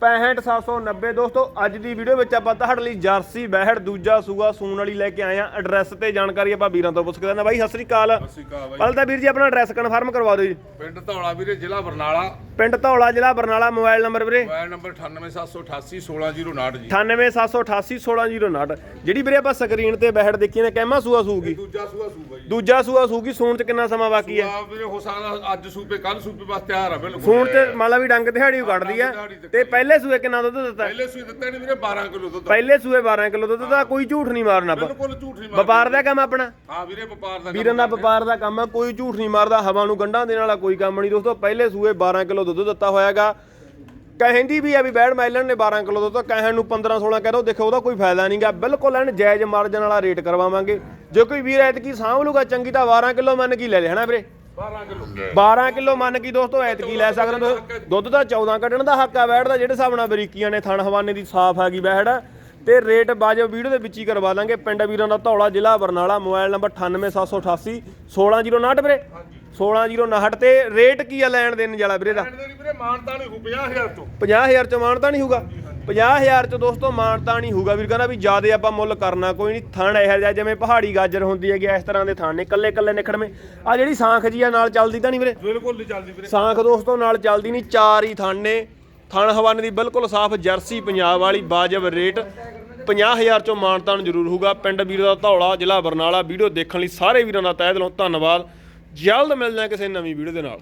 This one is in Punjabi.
65790 ਦੋਸਤੋ ਅੱਜ ਦੀ ਵੀਡੀਓ ਵਿੱਚ ਆਪਾਂ ਤੁਹਾਡੇ ਲਈ ਜਰਸੀ ਬਹਿੜ ਦੂਜਾ ਸੂਆ ਸੂਣ ਵਾਲੀ ਲੈ ਕੇ ਆਏ ਆ ਐਡਰੈਸ ਤੇ ਜਾਣਕਾਰੀ ਆਪਾਂ ਵੀਰਾਂ ਤੋਂ ਪੁੱਛ ਕੇ ਦਿੰਦਾ ਬਾਈ ਸਤਿ ਸ੍ਰੀ ਅਕਾਲ। ਸਤਿ ਸ਼੍ਰੀ ਅਕਾਲ ਬਾਈ। ਪਹਿਲਾਂ ਤਾਂ ਵੀਰ ਜੀ ਆਪਣਾ ਐਡਰੈਸ ਕਨਫਰਮ ਕਰਵਾ ਦਿਓ ਜੀ। ਪਿੰਡ ਧੌਲਾ ਵੀਰੇ ਜ਼ਿਲ੍ਹਾ ਬਰਨਾਲਾ। ਪਿੰਡ ਧੌਲਾ ਜ਼ਿਲ੍ਹਾ ਬਰਨਾਲਾ ਮੋਬਾਈਲ ਨੰਬਰ ਵੀਰੇ। ਮੋਬਾਈਲ ਨੰਬਰ 98788 16059 ਜੀ। 98788 16059 ਜਿਹੜੀ ਵੀਰੇ ਆਪਾਂ ਸਕਰੀਨ ਤੇ ਬਹਿੜ ਦੇਖੀ ਨੇ ਕਹਿਮਾ ਸੂਆ ਸੂਗੀ? ਦੂਜਾ ਸੂਆ ਸੂਗਾ ਜੀ। ਦੂਜਾ ਸੂਆ ਸੂਗੀ ਸੂਣ ਚ ਕਿੰਨਾ ਸਮਾਂ ਬਾਕੀ ਹੈ ਆ ਵੀਰੇ ਹੋ ਸਕਦਾ ਅੱਜ ਸੂਪੇ ਕੱਲ ਸੂਪੇ ਬਸ ਤਿਆਰ ਆ ਬਿਲਕੁਲ। ਸੂਣ ਚ ਮੰਨ ਲਾ ਵੀ ਡੰਗ ਦਿਹਾੜੀ ਓ ਕੱਢਦੀ ਆ। ਤੇ ਪਹਿਲੇ ਸੂਏ ਕਿੰਨਾ ਦੁੱਧ ਦਿੱਤਾ? ਪਹਿਲੇ ਸੂਏ ਦਿੱਤੇ ਨੇ ਵੀਰੇ 12 ਕਿਲੋ ਦੁੱਧ। ਪਹਿਲੇ ਸੂਏ 12 ਕਿਲੋ ਦੁੱਧ ਦਾ ਕੋਈ ਝੂਠ ਨਹੀਂ ਮਾਰਨਾ ਆਪਾਂ। ਬਿਲਕੁਲ ਝੂਠ ਨਹੀਂ ਮਾਰਦਾ ਵਪਾਰ ਦਾ ਕੰਮ ਆਪਣਾ। ਹਾਂ ਵੀਰੇ ਵਪਾਰ ਦਾ ਵੀਰਾਂ ਦਾ ਵਪਾਰ ਦਾ ਕੰਮ ਆ ਕੋਈ ਝੂਠ ਨਹੀਂ ਮਾਰਦਾ ਹਵਾ ਨੂੰ ਗੰਢਾਂ ਦੇਣ ਵਾਲਾ ਕੋਈ ਕੰਮ ਨਹੀਂ। ਦੋਸਤੋ ਪਹਿਲੇ ਸੂਏ 12 ਕਿਲੋ ਦੁੱਧ ਦਿੱਤਾ ਹੋਇਆਗਾ। ਕਹਿੰਦੀ ਵੀ ਆ ਵੀ ਬੈਡ ਮੈਲਨ ਨੇ 12 ਕਿਲੋ ਦੁੱਧ ਕਹਿਣ ਨੂੰ 15 16 ਕਹਿ ਦੋ ਦੇਖੋ ਉਹਦਾ ਕੋਈ ਫਾਇਦਾ ਨਹੀਂਗਾ। ਬਿਲਕੁਲ ਐਨ ਜਾਇਜ਼ ਮਾਰਜਨ ਵਾਲਾ ਰੇਟ ਕਰਵਾਵਾਂਗੇ। ਜੇ ਕੋਈ ਵੀਰ ਐਤਕੀ ਸਾਂਭ ਲੂਗਾ ਚੰਗੀ ਤਾਂ 12 ਕਿਲੋ ਮੰਨ ਕੀ ਲੈ ਲੈ ਹਨਾ ਵੀਰੇ? 12 ਕਿਲੋ। 12 ਕਿਲੋ ਮੰਨ ਕੀ ਦੋਸਤੋ ਐਤਕੀ ਲੈ ਸਕਦੇ। ਹੋ। ਦੁੱਧ ਦਾ 14 ਕੱਢਣ ਦਾ ਹੱਕ ਆ ਬੈੜ ਦਾ ਜਿਹੜੇ ਹਿਸਾਬ ਨਾਲ ਬਰੀਕੀਆਂ ਨੇ ਥਣ ਹਵਾਨੇ ਦੀ ਸਾਫ਼ ਹੈਗੀ ਬੈੜ ਤੇ ਰੇਟ ਬਾਜੋ ਵੀਡੀਓ ਦੇ ਵਿੱਚ ਹੀ ਕਰਵਾ ਦਾਂਗੇ। ਪਿੰਡ ਵੀਰਾਂ ਦਾ ਧੌਲਾ ਜ਼ਿਲ੍ਹਾ ਬਰਨਾਲਾ ਮੋਬਾਈਲ ਨੰਬਰ 98788 16059 ਵੀਰੇ। 16059 ਤੇ ਰੇਟ ਕੀ ਆ ਲੈਣ ਦੇਣ ਵਾਲਾ ਵੀਰੇ ਦਾ? ਪਿੰਡ ਦੇ ਵੀਰੇ ਮਾਨਤਾ ਨਹੀਂ ਹੋ 50000 ਤੋਂ। 50000 ਚ ਮਾਨਤਾ ਨਹੀਂ ਹੋਊਗਾ? 50000 ਚ ਦੋਸਤੋ ਮਾਨਤਾ ਨਹੀਂ ਹੋਊਗਾ। ਵੀਰ ਕਹਿੰਦਾ ਵੀ ਜਿਆਦੇ ਆਪਾਂ ਮੁੱਲ ਕਰਨਾ ਕੋਈ ਨਹੀਂ। ਥਣ ਇਹੋ ਜਿਹਾ ਜਿਵੇਂ ਪਹਾੜੀ ਗਾਜਰ ਹੁੰਦੀ ਹੈਗੀ ਇਸ ਤਰ੍ਹਾਂ ਦੇ ਥਣ ਨੇ ਕੱਲੇ ਕੱਲੇ ਨਿਖੜਵੇਂ ਆ ਜਿਹੜੀ ਸਾਂਖ ਜੀ ਆ ਨਾਲ ਚੱਲਦੀ ਤਾਂ ਨਹੀਂ ਵੀਰੇ? ਬਿਲਕੁਲ ਨਹੀਂ ਚੱਲਦੀ ਵੀਰੇ। ਸਾਂਖ ਦੋਸਤੋ ਨਾਲ ਚੱਲਦੀ ਨਹੀਂ ਚਾਰ ਹੀ ਥਣ ਨੇ। ਥਣ ਹਵਾਨੇ ਦੀ ਬਿਲਕੁਲ ਸਾਫ਼ ਜਰਸੀ ਪੰਜਾਬ ਵਾਲੀ ਬਾਜਬ ਰੇਟ। 50000 ਚੋਂ ਮਾਨਤਾਨ ਜ਼ਰੂਰ ਹੋਊਗਾ। ਪਿੰਡ ਵੀਰ ਦਾ ਧੌਲਾ ਜ਼ਿਲ੍ਹਾ ਬਰਨਾਲਾ। ਵੀਡੀਓ ਦੇਖਣ ਲਈ ਸਾਰੇ ਵੀਰਾਂ ਦਾ ਤਹਿ ਦਿਲੋਂ ਧੰਨਵਾਦ। ਜਲਦ ਮਿਲਦੇ ਹਾਂ ਕਿਸੇ ਨਵੀਂ ਵੀਡੀਓ ਦੇ ਨਾਲ।